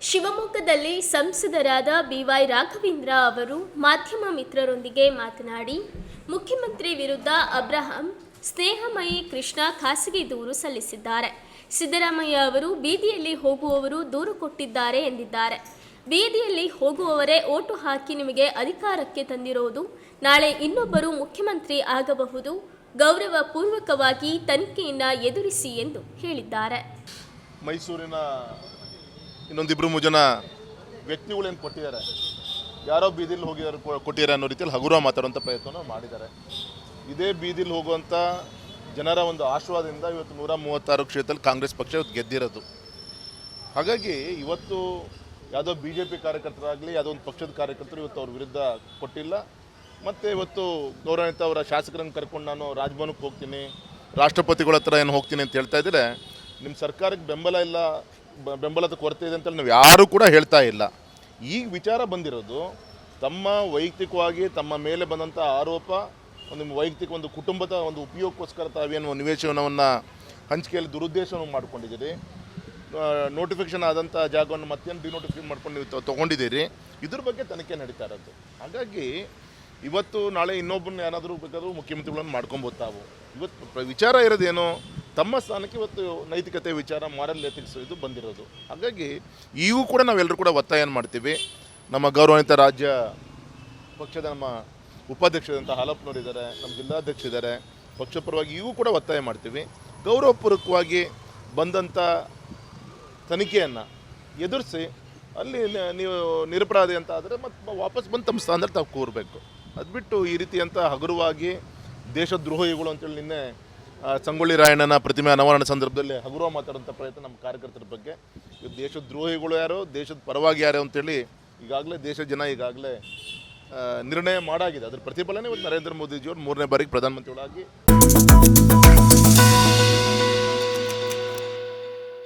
ನಗರದಲ್ಲಿ ಸಂಸದರಾದ ಬಿವೈ ರಾಘವೇಂದ್ರ ಅವರು ಮಾಧ್ಯಮ ಮಿತ್ರರೊಂದಿಗೆ ಮಾತನಾಡಿ, ಮುಖ್ಯಮಂತ್ರಿ ವಿರುದ್ಧ ಅಬ್ರಹಾಂ, ಸ್ನೇಹಮಯಿ ಕೃಷ್ಣ ಖಾಸಗಿ ದೂರು ಸಲ್ಲಿಸಿದ್ದಾರೆ. ಸಿದ್ದರಾಮಯ್ಯ ಅವರು ಬೀದಿಯಲ್ಲಿ ಹೋಗುವವರು ದೂರು ಕೊಟ್ಟಿದ್ದಾರೆ ಎಂದಿದ್ದಾರೆ. ಬೀದಿಯಲ್ಲಿ ಹೋಗುವವರೇ ಓಟು ಹಾಕಿ ನಿಮಗೆ ಅಧಿಕಾರಕ್ಕೆ ತಂದಿರೋದು, ನಾಳೆ ಇನ್ನೊಬ್ಬರು ಮುಖ್ಯಮಂತ್ರಿ ಆಗಬಹುದು, ಗೌರವಪೂರ್ವಕವಾಗಿ ತನಿಖೆಯಿಂದ ಎದುರಿಸಿ ಎಂದು ಹೇಳಿದ್ದಾರೆ. ಮೈಸೂರಿನ ಇನ್ನೊಂದಿಬ್ಬರು ಮೂರು ಜನ ವ್ಯಕ್ತಿಗಳೇನು ಕೊಟ್ಟಿದ್ದಾರೆ? ಯಾರೋ ಬೀದಿಲಿ ಹೋಗಿದ್ದಾರೆ ಕೊಟ್ಟಿದ್ದಾರೆ ಅನ್ನೋ ರೀತಿಯಲ್ಲಿ ಹಗುರ ಮಾತಾಡುವಂಥ ಪ್ರಯತ್ನ ಮಾಡಿದ್ದಾರೆ. ಇದೇ ಬೀದಿಲಿ ಹೋಗುವಂಥ ಜನರ ಒಂದು ಆಶೀರ್ವಾದದಿಂದ ಇವತ್ತು ನೂರ ಮೂವತ್ತಾರು ಕ್ಷೇತ್ರದಲ್ಲಿ ಕಾಂಗ್ರೆಸ್ ಪಕ್ಷ ಇವತ್ತು ಗೆದ್ದಿರೋದು. ಹಾಗಾಗಿ ಇವತ್ತು ಯಾವುದೋ ಬಿ ಜೆ ಪಿ ಕಾರ್ಯಕರ್ತರಾಗಲಿ, ಯಾವುದೋ ಒಂದು ಪಕ್ಷದ ಕಾರ್ಯಕರ್ತರು ಇವತ್ತು ಅವ್ರ ವಿರುದ್ಧ ಕೊಟ್ಟಿಲ್ಲ. ಮತ್ತು ಇವತ್ತು ಗೌರವಾನ್ವಿತ ಅವರ ಶಾಸಕರನ್ನು ಕರ್ಕೊಂಡು ನಾನು ರಾಜಭವನಕ್ಕೆ ಹೋಗ್ತೀನಿ, ರಾಷ್ಟ್ರಪತಿಗಳ ಹತ್ರ ಏನು ಹೋಗ್ತೀನಿ ಅಂತ ಹೇಳ್ತಾ ಇದ್ದರೆ ನಿಮ್ಮ ಸರ್ಕಾರಕ್ಕೆ ಬೆಂಬಲ ಇಲ್ಲ ಬೆಂಬಲದ ಕೊರತೆ ಇದೆ ಅಂತೇಳಿ ನಾವು ಯಾರೂ ಕೂಡ ಹೇಳ್ತಾ ಇಲ್ಲ. ಈಗ ವಿಚಾರ ಬಂದಿರೋದು, ತಮ್ಮ ವೈಯಕ್ತಿಕವಾಗಿ ತಮ್ಮ ಮೇಲೆ ಬಂದಂಥ ಆರೋಪ, ಒಂದು ವೈಯಕ್ತಿಕ ಒಂದು ಕುಟುಂಬದ ಒಂದು ಉಪಯೋಗಕ್ಕೋಸ್ಕರ ತಾವೇನು ನಿವೇಶನವನ್ನು ಹಂಚಿಕೆಯಲ್ಲಿ ದುರುದ್ದೇಶವನ್ನು ಮಾಡ್ಕೊಂಡಿದ್ದೀರಿ. ನೋಟಿಫಿಕೇಶನ್ ಆದಂಥ ಜಾಗವನ್ನು ಮತ್ತೇನು ಡಿನೋಟಿಫೈ ಮಾಡ್ಕೊಂಡು ನೀವು ತೊಗೊಂಡಿದ್ದೀರಿ. ಇದ್ರ ಬಗ್ಗೆ ತನಿಖೆ ನಡೀತಾ ಇರೋದು. ಹಾಗಾಗಿ ಇವತ್ತು ನಾಳೆ ಇನ್ನೊಬ್ಬರನ್ನ ಏನಾದರೂ ಬೇಕಾದರೂ ಮುಖ್ಯಮಂತ್ರಿಗಳನ್ನು ಮಾಡ್ಕೊಬೋದು ತಾವು. ಇವತ್ತು ವಿಚಾರ ಇರೋದೇನು? ತಮ್ಮ ಸ್ಥಾನಕ್ಕೆ ಇವತ್ತು ನೈತಿಕತೆ ವಿಚಾರ ಮಾರಲ್ ಎಥಿಕ್ಸ್ ಇದು ಬಂದಿರೋದು. ಹಾಗಾಗಿ ಈಗೂ ಕೂಡ ನಾವೆಲ್ಲರೂ ಕೂಡ ಒತ್ತಾಯ ಮಾಡ್ತೀವಿ? ನಮ್ಮ ಗೌರವಾನ್ವಿತ ರಾಜ್ಯ ಪಕ್ಷದ ನಮ್ಮ ಉಪಾಧ್ಯಕ್ಷರಂತ ಹಾಲಪ್ಪನವರಿದ್ದಾರೆ ನಮ್ಮ ಜಿಲ್ಲಾಧ್ಯಕ್ಷ ಇದ್ದಾರೆ. ಪರವಾಗಿ ಇವು ಕೂಡ ಒತ್ತಾಯ ಮಾಡ್ತೀವಿ. ಗೌರವಪೂರ್ವಕವಾಗಿ ಬಂದಂಥ ತನಿಖೆಯನ್ನು ಎದುರಿಸಿ ಅಲ್ಲಿ ನೀವು ನಿರಪರಾಧಿ ಅಂತ ಆದರೆ ಮತ್ತೆ ವಾಪಸ್ ಬಂದು ತಮ್ಮ ಸ್ಥಾನದಲ್ಲಿ ತಾವು ಕೂರಬೇಕು. ಅದು ಬಿಟ್ಟು ಈ ರೀತಿಯಂಥ ಹಗುರವಾಗಿ ದೇಶದ್ರೋಹಿಗಳು ಅಂತೇಳಿ ನಿನ್ನೆ ಸಂಗೊಳ್ಳಿ ರಾಯಣ್ಣನ ಪ್ರತಿಮೆ ಅನಾವರಣ ಸಂದರ್ಭದಲ್ಲಿ ಹಗುರ ಮಾತಾಡುವಂಥ ಪ್ರಯತ್ನ ನಮ್ಮ ಕಾರ್ಯಕರ್ತರ ಬಗ್ಗೆ. ದೇಶದ ದ್ರೋಹಿಗಳು ಯಾರು, ದೇಶದ ಪರವಾಗಿ ಯಾರು ಅಂತೇಳಿ ಈಗಾಗಲೇ ದೇಶದ ಜನ ಈಗಾಗಲೇ ನಿರ್ಣಯ ಮಾಡಾಗಿದೆ. ಅದರ ಪ್ರತಿಫಲನೇ ಇವತ್ತು ನರೇಂದ್ರ ಮೋದಿಜಿಯವರು ಮೂರನೇ ಬಾರಿಗೆ ಪ್ರಧಾನಮಂತ್ರಿಗಳಾಗಿ